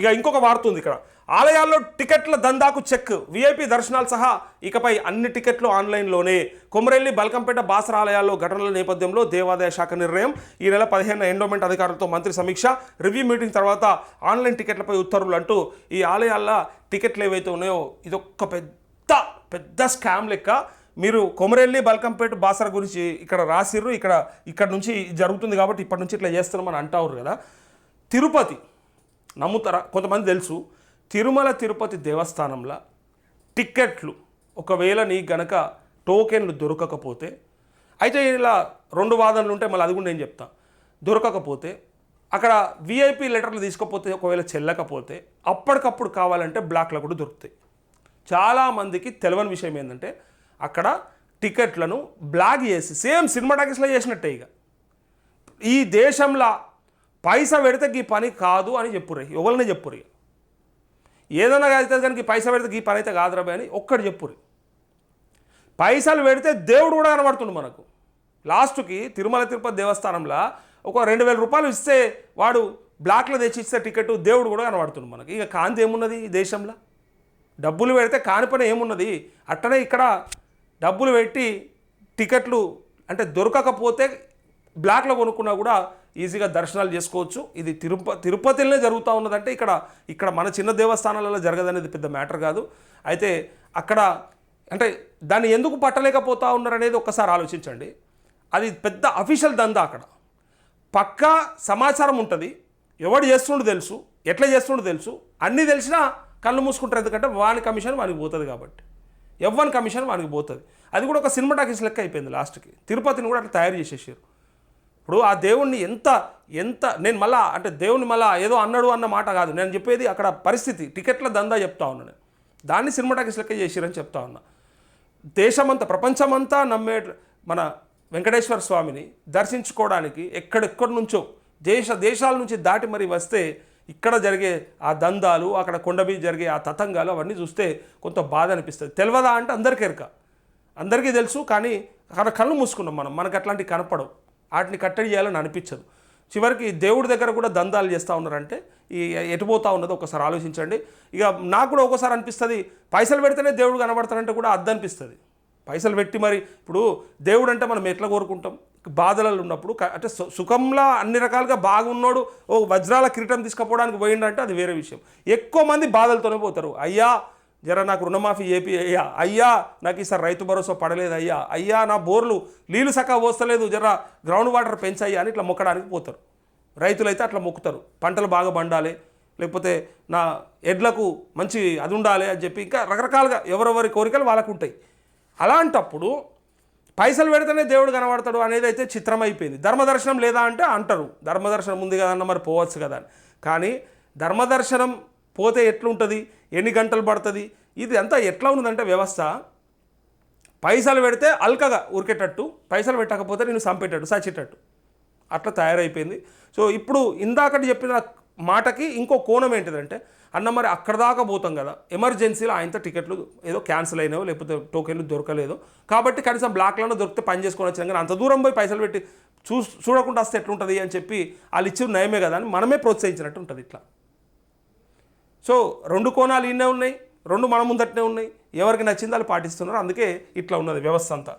ఇక ఇంకొక వార్త ఉంది ఇక్కడ. ఆలయాల్లో టికెట్ల దందాకు చెక్. విఐపి దర్శనాలు సహా ఇకపై అన్ని టికెట్లు ఆన్లైన్లోనే. కొమరెల్లి బల్కంపేట బాసర ఆలయాల్లో ఘటనల నేపథ్యంలో దేవాదాయ శాఖ నిర్ణయం. ఈ నెల పదిహేను ఎండోమెంట్ అధికారులతో మంత్రి సమీక్ష. రివ్యూ మీటింగ్ తర్వాత ఆన్లైన్ టికెట్లపై ఉత్తర్వులు అంటూ ఈ ఆలయాల్లో టికెట్లు ఏవైతే ఉన్నాయో ఇదొక్క పెద్ద పెద్ద స్కామ్ లెక్క. మీరు కొమరెల్లి బల్కంపేట బాసర గురించి ఇక్కడ రాసిర్రు. ఇక్కడ ఇక్కడ నుంచి జరుగుతుంది కాబట్టి ఇప్పటి నుంచి ఇట్లా చేస్తున్నామని అంటారు కదా. తిరుపతి నమ్ముతారా? కొంతమంది తెలుసు. తిరుమల తిరుపతి దేవస్థానంలో టిక్కెట్లు ఒకవేళ నీకు గనక టోకెన్లు దొరకకపోతే అయితే ఇలా రెండు వాదనలు ఉంటాయి మళ్ళీ అది కూడా నేను చెప్తా. దొరకకపోతే అక్కడ విఐపి లెటర్లు తీసుకపోతే ఒకవేళ చెల్లకపోతే అప్పటికప్పుడు కావాలంటే బ్లాక్లో కూడా దొరుకుతాయి. చాలామందికి తెలియని విషయం ఏంటంటే అక్కడ టికెట్లను బ్లాక్ చేసి సేమ్ సినిమా టాకీస్లో చేసినట్టే ఇక. ఈ దేశంలో పైసా పెడితే ఈ పని కాదు అని చెప్పుర్రి. ఎవరిని చెప్పుర్రి? ఏదైనా అయితే దానికి పైసా పెడితే ఈ పని అయితే కాదురా అని ఒక్కటి చెప్పుర్రి. పైసలు పెడితే దేవుడు కూడా కనబడుతుండు మనకు. లాస్ట్కి తిరుమల తిరుపతి దేవస్థానంలో ఒక రెండు వేల రూపాయలు ఇస్తే వాడు బ్లాక్లో తెచ్చి ఇస్తే టికెట్ దేవుడు కూడా కనబడుతుంది మనకి. ఇక కాంతి ఏమున్నది ఈ దేశంలో? డబ్బులు పెడితే కాని పని ఏమున్నది? అట్టనే ఇక్కడ డబ్బులు పెట్టి టికెట్లు అంటే దొరకకపోతే బ్లాక్లో కొనుక్కున్నా కూడా ఈజీగా దర్శనాలు చేసుకోవచ్చు. ఇది తిరుప తిరుపతిలోనే జరుగుతూ ఉన్నదంటే ఇక్కడ ఇక్కడ మన చిన్న దేవస్థానాలలో జరగదనేది పెద్ద మ్యాటర్ కాదు. అయితే అక్కడ అంటే దాన్ని ఎందుకు పట్టలేకపోతా ఉన్నారనేది ఒక్కసారి ఆలోచించండి. అది పెద్ద అఫీషియల్ దందా అక్కడ. పక్కా సమాచారం ఉంటుంది. ఎవడు చేస్తుండో తెలుసు ఎట్లా చేస్తుండో తెలుసు. అన్నీ తెలిసినా కళ్ళు మూసుకుంటారు. ఎందుకంటే వాని కమిషన్ వానికి పోతుంది కాబట్టి. ఎవ్వని కమిషన్ వానికి పోతుంది. అది కూడా ఒక సినిమా టాకీస్ లెక్క అయిపోయింది లాస్ట్కి. తిరుపతిని కూడా అట్లా తయారు చేసేసారు. ఇప్పుడు ఆ దేవుణ్ణి ఎంత ఎంత నేను మళ్ళా అంటే దేవుని మళ్ళా ఏదో అన్నాడు అన్న మాట కాదు. నేను చెప్పేది అక్కడ పరిస్థితి టికెట్ల దందా చెప్తా ఉన్నాను దాన్ని సినిమా లెక్క చేసిరని చెప్తా ఉన్నా. దేశమంతా ప్రపంచమంతా నమ్మే మన వెంకటేశ్వర స్వామిని దర్శించుకోవడానికి ఎక్కడెక్కడి నుంచో దేశ దేశాల నుంచి దాటి మరి వస్తే ఇక్కడ జరిగే ఆ దందాలు అక్కడ కొండమీ జరిగే ఆ తతంగాలు అవన్నీ చూస్తే కొంత బాధ అనిపిస్తుంది. తెలియదా అంటే అందరికీ ఎరక. అందరికీ తెలుసు కానీ అక్కడ కళ్ళు మూసుకున్నాం మనం. మనకు అట్లాంటివి కనపడవు. వాటిని కట్టడి చేయాలని అనిపించదు. చివరికి దేవుడి దగ్గర కూడా దందాలు చేస్తూ ఉన్నారంటే ఈ ఎటు పోతా ఉన్నదో ఒకసారి ఆలోచించండి. ఇక నాకు కూడా ఒకసారి అనిపిస్తుంది పైసలు పెడితేనే దేవుడు కనబడతారంటే కూడా అద్దు అనిపిస్తుంది. పైసలు పెట్టి మరి ఇప్పుడు దేవుడు అంటే మనం ఎట్లా కోరుకుంటాం? బాధలలో ఉన్నప్పుడు అంటే సు- సుఖంలో అన్ని రకాలుగా బాగున్నాడు ఓ వజ్రాల కిరీటం తీసుకుపోవడానికి పోయిండంటే అది వేరే విషయం. ఎక్కువ మంది బాధలతోనే పోతారు. అయ్యా జర నాకు రుణమాఫీ ఏపీ అయ్యా అయ్యా నాకు ఈసారి రైతు భరోసా పడలేదు అయ్యా అయ్యా నా బోర్లు నీళ్ళు సక్క పోస్తలేదు జర గ్రౌండ్ వాటర్ పెంచయ్యా అని ఇట్లా మొక్కడానికి పోతారు. రైతులైతే అట్లా మొక్కుతారు. పంటలు బాగా పండాలి లేకపోతే నా ఎడ్లకు మంచి అది ఉండాలి అని చెప్పి ఇంకా రకరకాలుగా ఎవరెవరి కోరికలు వాళ్ళకు ఉంటాయి. అలాంటప్పుడు పైసలు పెడితేనే దేవుడు కనబడతాడు అనేది అయితే చిత్రం అయిపోయింది ధర్మదర్శనం లేదా అంటే అంటారు. ధర్మదర్శనం ఉంది కదన్న మరి పోవచ్చు కదా అని. కానీ ధర్మదర్శనం పోతే ఎట్లుంటుంది? ఎన్ని గంటలు పడుతుంది? ఇది అంతా ఎట్లా ఉన్నదంటే వ్యవస్థ పైసలు పెడితే అల్కగా ఉరికేటట్టు పైసలు పెట్టకపోతే నేను చంపేటట్టు సచ్చేటట్టు అట్లా తయారైపోయింది. సో ఇప్పుడు ఇందాకటి చెప్పిన మాటకి ఇంకో కోణం ఏంటిదంటే అన్న మరి అక్కడ దాకా పోతాం కదా ఎమర్జెన్సీలో ఆయనతో టికెట్లు ఏదో క్యాన్సిల్ అయినాయో లేకపోతే టోకెన్లు దొరకలేదు కాబట్టి కనీసం బ్లాక్లోనే దొరికితే పని చేసుకొని వచ్చాను కానీ అంత దూరం పోయి పైసలు పెట్టి చూ చూడకుండా వస్తే ఎట్లుంటుంది అని చెప్పి వాళ్ళు ఇచ్చిన నయమే కదా అని మనమే ప్రోత్సహించినట్టు ఉంటుంది ఇట్లా. సో రెండు కోణాలు ఇన్నే ఉన్నాయి రెండు మన ముందటనే ఉన్నాయి. ఎవరికి నచ్చింది వాళ్ళు పాటిస్తున్నారు. అందుకే ఇట్లా ఉన్నది వ్యవస్థ అంతా.